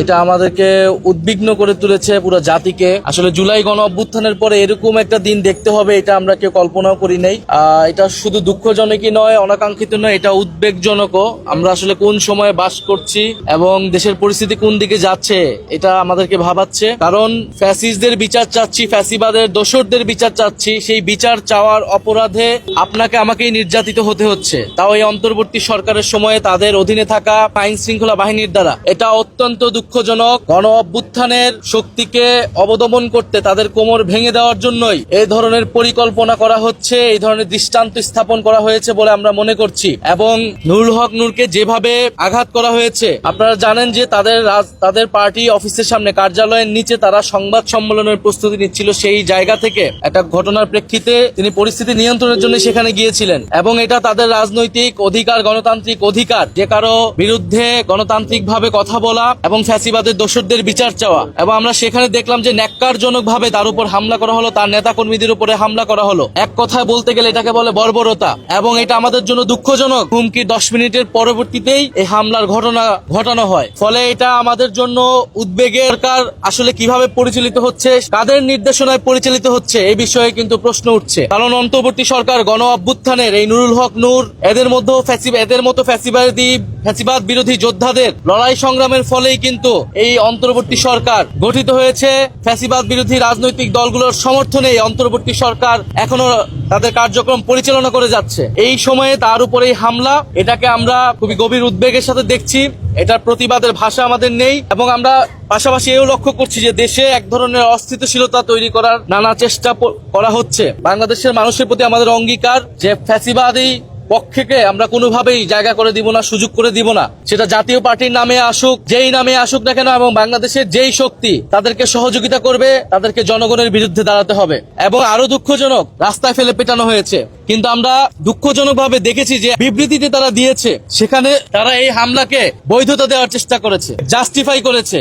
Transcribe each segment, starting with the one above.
এটা আমাদেরকে উদ্বিগ্ন করে তুলেছে পুরো জাতিকে। আসলে জুলাই গণ অভ্যুত্থানের পরে এরকম একটা দিন দেখতে হবে, এটা আমরা কেউ কল্পনাও করি নাই। এটা শুধু দুঃখজনকই নয়, অনাকাঙ্ক্ষিত নয়, এটা উদ্বেগজনকও। আমরা আসলে কোন সময়ে বাস করছি এবং দেশের পরিস্থিতি কোন দিকে যাচ্ছে, এটা আমাদেরকে ভাবাচ্ছে। কারণ ফ্যাসিস্টদের বিচার চাচ্ছি, ফ্যাসিবাদের দোসরদের বিচার চাচ্ছি, সেই বিচার চাওয়ার অপরাধে আপনাকে আমাকেই নির্যাতিত হতে হচ্ছে। তাও এই অন্তর্বর্তী সরকারের সময়ে তাদের অধীনে থাকা আইন শৃঙ্খলা বাহিনীর দ্বারা। এটা অত্যন্ত দুঃখজনক গণ অভ্যুত্থানের শক্তিকে অবদমন করতে তাদের কোমর ভেঙে দেওয়ার জন্যই এই ধরনের পরিকল্পনা করা হচ্ছে, এই ধরনের দৃষ্টান্ত স্থাপন করা হয়েছে বলে আমরা মনে করছি এবং নুরুল হক নূরকে যেভাবে আঘাত করা হয়েছে, আপনারা জানেন যে তাদের তাদের পার্টি অফিসের সামনে কার্যালয়ের নিচে তারা সংবাদ সম্মেলনের প্রস্তুতি নিচ্ছিল সেই জায়গা থেকে। একটা ঘটনার প্রেক্ষিতে তিনি পরিস্থিতি নিয়ন্ত্রণের জন্য সেখানে গিয়েছিলেন এবং এটা তাদের রাজনৈতিক অধিকার, গণতান্ত্রিক অধিকার, যে কারও বিরুদ্ধে গণতান্ত্রিক ভাবে কথা বলা এবং ফ্যাসিবাদের দোষরদের বিচার চাওয়া এবং আমরা সেখানে দেখলাম যে ন্যাক্কারজনক ভাবে তার উপর হামলা করা হলো, তার নেতা কর্মীদের উপরে হামলা করা হলো। এক কথায় বলতে গেলে এটাকে বলে বর্বরতা এবং এটা আমাদের জন্য দুঃখজনক। হুমকি দশ মিনিটের পরবর্তীতেই এই হামলার ঘটনা ঘটানো হয়। ফলে এটা আমাদের জন্য উদ্বেগের কার আসলে কীভাবে পরিচালিত হচ্ছে, কাদের নির্দেশনায় পরিচালিত হচ্ছে, এই বিষয়ে কিন্তু প্রশ্ন উঠছে। কারণ অন্তর্বর্তী সরকার গণ অভ্যুত্থানের এই নুরুল হক নূর, এদের মধ্যে এদের মতো ফ্যাসিবাদী, ফ্যাসিবাদ বিরোধী যোদ্ধাদের লড়াই সংগ্রামের ফলেই কিন্তু এই অন্তর্বর্তী সরকার গঠিত হয়েছে। ফ্যাসিবাদ বিরোধী রাজনৈতিক দলগুলোর সমর্থনে এই অন্তর্বর্তী সরকার এখনও তাদের কার্যক্রম পরিচালনা করে যাচ্ছে। এই সময়ে তার উপরে এই হামলা, এটাকে আমরা খুবই গভীর উদ্বেগের সাথে দেখছি। এটার প্রতিবাদের ভাষা আমাদের নেই এবং আমরা পাশাপাশি এও লক্ষ্য করছি যে দেশে এক ধরনের অস্থিতিশীলতা তৈরি করার নানা চেষ্টা করা হচ্ছে। বাংলাদেশের মানুষের প্রতি আমাদের অঙ্গীকার যে ফ্যাসিবাদী পক্ষকে আমরা কোনোভাবেই জায়গা করে দিব না, সুযোগ করে দিব না। সেটা জাতীয় পার্টির নামে আসুক, যেই নামে আসুক না কেন, এবং বাংলাদেশের যেই শক্তি তাদেরকে সহযোগিতা করবে, তাদেরকে জনগণের বিরুদ্ধে দাঁড়াতে হবে। এবং আরও দুঃখজনক, রাস্তায় ফেলে পেটানো হয়েছে। কিন্তু আমরা দুঃখজনক ভাবে দেখেছি যে বিবৃতিতে তারা দিয়েছে, সেখানে তারা এই হামলাকে বৈধতা দেওয়ার চেষ্টা করেছে জাস্টিফাই করেছে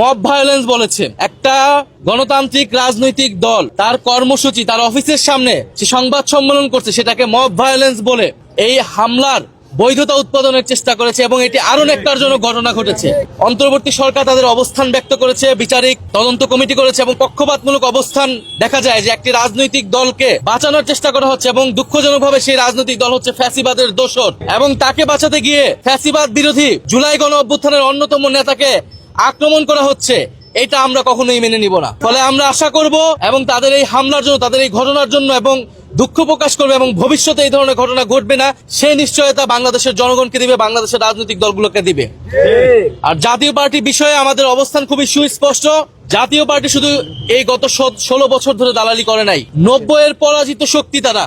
মব ভায়োলেন্স বলেছে। একটা গণতান্ত্রিক রাজনৈতিক দল, তার কর্মসূচি, তার অফিসের সামনে সে সংবাদ সম্মেলন করছে, সেটাকে মব ভায়োলেন্স বলে। এই হামলার বৈধতা উৎপাদনের চেষ্টা করেছে এবং এটি আরও জনক ঘটনা ঘটেছে। অন্তর্বর্তী সরকার তাদের অবস্থান ব্যক্ত করেছে, বিচারিক তদন্ত কমিটি করেছে এবং পক্ষপাতমূলক অবস্থান দেখা যায় যে একটি রাজনৈতিক দলকে বাঁচানোর চেষ্টা করা হচ্ছে এবং দুঃখজনকভাবে সেই রাজনৈতিক দল হচ্ছে ফ্যাসিবাদের দোষর এবং তাকে বাঁচাতে গিয়ে ফ্যাসিবাদ বিরোধী জুলাই গণ অভ্যুত্থানের অন্যতম নেতাকে আক্রমণ করা হচ্ছে, এটা আমরা কখনোই মেনে নিব না। ফলে আমরা আশা করব এবং তাদের এই হামলার জন্য, তাদের এই ঘটনার জন্য এবং দুঃখ প্রকাশ করবে এবং ভবিষ্যতে এই ধরনের ঘটনা ঘটবে না সেই নিশ্চয়তা বাংলাদেশের জনগণকে দিবে বাংলাদেশের রাজনৈতিক দলগুলোকে দিবে। আর জাতীয় পার্টি বিষয়ে আমাদের অবস্থান খুবই সুস্পষ্ট। জাতীয় পার্টি শুধু এই গত ষোলো বছর ধরে দালালি করে নাই। নব্বইয়ের পরাজিত শক্তি তারা।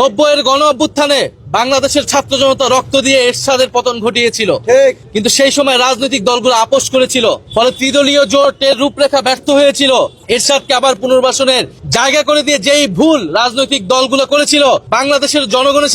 নব্বইয়ের গণ অভ্যুত্থানে বাংলাদেশের ছাত্র জনতা রক্ত দিয়ে এরশাদের পতন ঘটিয়েছিল। কিন্তু সেই সময় রাজনৈতিক দলগুলো আপোষ করেছিল, ফলে ত্রিদলীয় জোটের রূপরেখা ব্যর্থ হয়েছিল। এরশাদকে আবার পুনর্বাসনের জায়গা করে দিয়ে যেই ভুল রাজনৈতিক দলগুলো করেছিল, বাংলাদেশের জনগণের